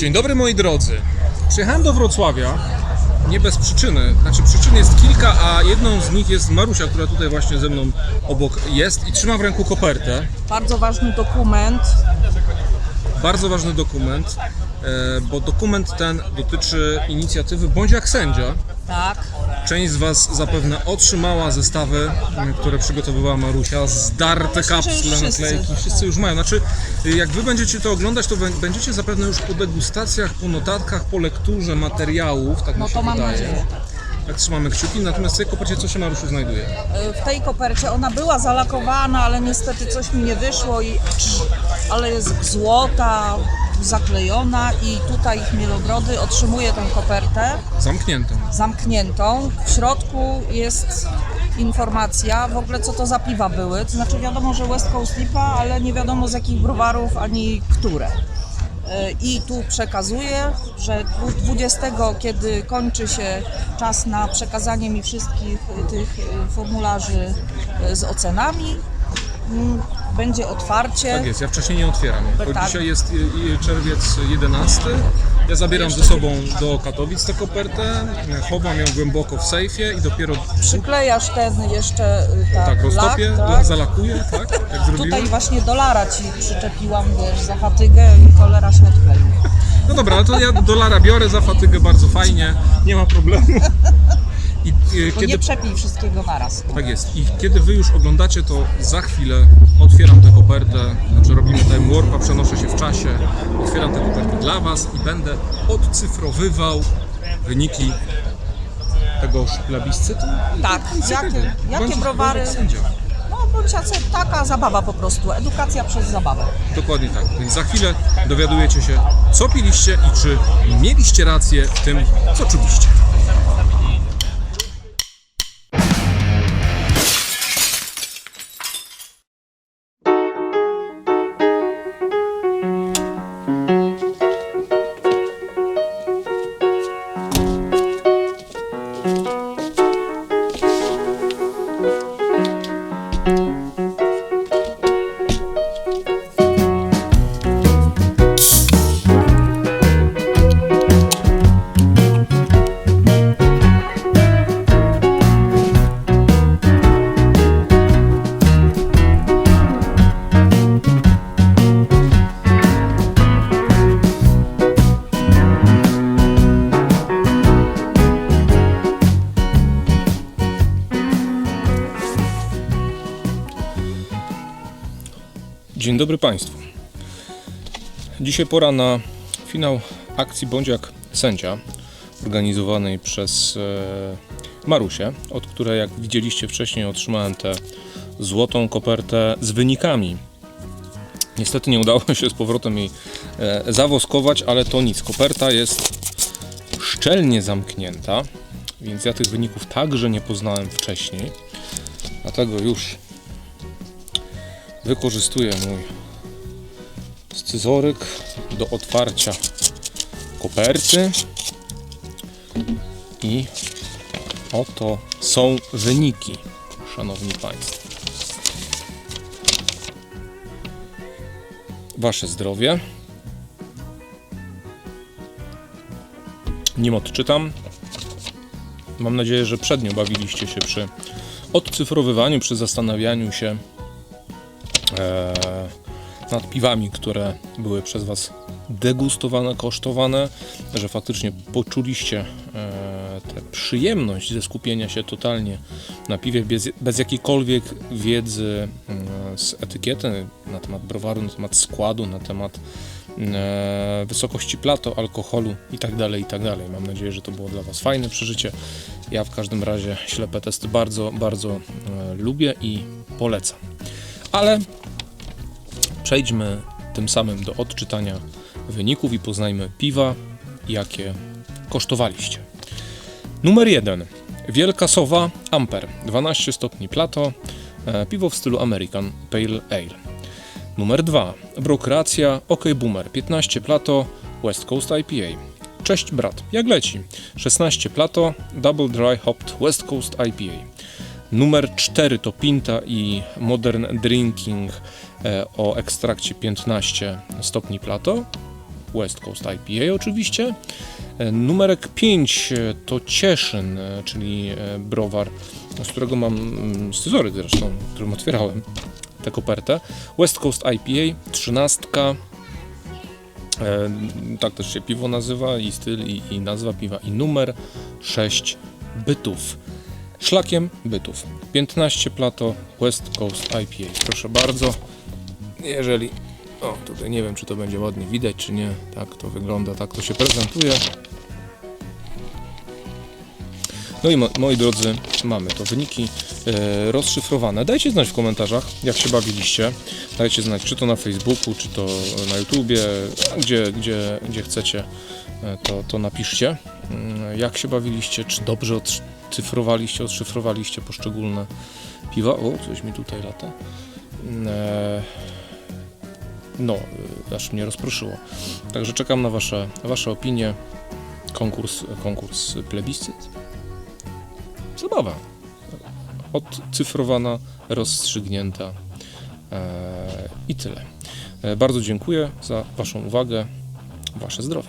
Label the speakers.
Speaker 1: Dzień dobry moi drodzy. Przyjechałem do Wrocławia nie bez przyczyny. Znaczy przyczyn jest kilka, a jedną z nich jest Marusia, która tutaj właśnie ze mną obok jest i trzyma w ręku kopertę.
Speaker 2: Bardzo ważny dokument.
Speaker 1: Bardzo ważny dokument, e, bo dokument ten dotyczy inicjatywy Bądź jak sędzia.
Speaker 2: Tak.
Speaker 1: Część z Was zapewne otrzymała zestawy, m, które przygotowywała Marusia, zdarte kapsle, naklejki, wszyscy już mają. Znaczy, y, jak Wy będziecie to oglądać, to bę- będziecie zapewne już po degustacjach, po notatkach, po lekturze materiałów, tak
Speaker 2: No
Speaker 1: mi się
Speaker 2: to mam
Speaker 1: wydaje.
Speaker 2: nadzieję.
Speaker 1: Tak trzymamy kciuki, natomiast w tej kopercie co się Marusiu znajduje?
Speaker 2: Y, W tej kopercie ona była zalakowana, ale niestety coś mi nie wyszło, i, ale jest złota, zaklejona i tutaj Chmielobrody otrzymuje tę kopertę
Speaker 1: Zamkniętą.
Speaker 2: zamkniętą. W środku jest informacja w ogóle co to za piwa były. To znaczy wiadomo, że West Coast IPA, ale nie wiadomo z jakich browarów ani które. Y, I tu przekazuję, że 20, kiedy kończy się czas na przekazanie mi wszystkich tych y, formularzy y, z ocenami, mm, będzie otwarcie.
Speaker 1: Tak jest, ja wcześniej nie otwieram, bo
Speaker 2: Tak.
Speaker 1: dzisiaj jest y, y, czerwiec 11. Ja zabieram ze sobą do Katowic tę kopertę, chowam ją głęboko w sejfie i dopiero
Speaker 2: Przyklejasz ten jeszcze y, tak,
Speaker 1: tak roztopię,
Speaker 2: lak, tak.
Speaker 1: zalakuję, tak? Jak
Speaker 2: Tutaj właśnie dolara ci przyczepiłam, wiesz, za fatygę i cholera się odkleił.
Speaker 1: No dobra, to ja dolara biorę za fatygę bardzo fajnie, nie ma problemu. I y,
Speaker 2: Bo
Speaker 1: kiedy
Speaker 2: nie przepij wszystkiego naraz.
Speaker 1: Tak jest. I kiedy wy już oglądacie, to za chwilę otwieram tę kopertę, znaczy robimy time warpa, przenoszę się w czasie, otwieram tę kopertę dla was i będę odcyfrowywał wyniki tegoż plebiscytu.
Speaker 2: Tak, jakie, jakie
Speaker 1: Bądź-
Speaker 2: browary.
Speaker 1: bądź sędzią.
Speaker 2: No bądź jacy- taka zabawa po prostu, edukacja przez zabawę.
Speaker 1: Dokładnie tak. Więc za chwilę dowiadujecie się, co piliście i czy mieliście rację w tym, co czuliście. Dzień dobry Państwu. Dzisiaj pora na finał akcji Bądź jak sędzia, organizowanej przez e, Marusię, od której, jak widzieliście wcześniej, otrzymałem tę złotą kopertę z wynikami. Niestety nie udało się z powrotem jej e, zawoskować, ale to nic. Koperta jest szczelnie zamknięta, więc ja tych wyników także nie poznałem wcześniej. Dlatego już wykorzystuję mój scyzoryk do otwarcia koperty i oto są wyniki, szanowni państwo. Wasze zdrowie. Nim odczytam, mam nadzieję, że przednio bawiliście się przy odcyfrowywaniu, przy zastanawianiu się, nad piwami, które były przez Was degustowane, kosztowane, że faktycznie poczuliście e, tę przyjemność ze skupienia się totalnie na piwie bez, bez jakiejkolwiek wiedzy e, z etykiety na temat browaru, na temat składu, na temat e, wysokości plato, alkoholu itd., itd. Mam nadzieję, że to było dla Was fajne przeżycie. Ja w każdym razie ślepe testy bardzo, bardzo e, lubię i polecam. Ale Przejdźmy tym samym do odczytania wyników i poznajmy piwa, jakie kosztowaliście. Numer 1. Wielka Sowa Amper 12 stopni Plato, e, piwo w stylu American Pale Ale. Numer 2. Brokracja OK Boomer 15 Plato West Coast IPA. Cześć brat, jak leci? 16 Plato Double Dry Hopped West Coast IPA. Numer 4 to Pinta i Modern Drinking o ekstrakcie 15 stopni Plato. West Coast IPA oczywiście. E, Numerek 5 e, to Cieszyn, e, czyli e, browar, z którego mam mm, scyzoryk zresztą, którym otwierałem tę kopertę. West Coast IPA, 13. E, tak też się piwo nazywa, i styl, i, i nazwa piwa, i numer 6 bytów. Szlakiem bytów. 15 plato West Coast IPA. Proszę bardzo. Jeżeli. O, tutaj nie wiem, czy to będzie ładnie widać, czy nie. Tak to wygląda, tak to się prezentuje. No i mo- moi drodzy, mamy to wyniki e, rozszyfrowane. Dajcie znać w komentarzach, jak się bawiliście. Dajcie znać, czy to na Facebooku, czy to na YouTubie, gdzie, gdzie, gdzie chcecie, e, to, to napiszcie. Mm, Jak się bawiliście, czy dobrze odcyfrowaliście, odszyfrowaliście poszczególne piwa. O, coś mi tutaj lata. Mm, e, No, e, aż mnie rozproszyło. Także czekam na Wasze, wasze opinie. Konkurs, konkurs plebiscyt. Zabawa. Odcyfrowana, rozstrzygnięta e, i tyle. E, bardzo dziękuję za Waszą uwagę. Wasze zdrowie.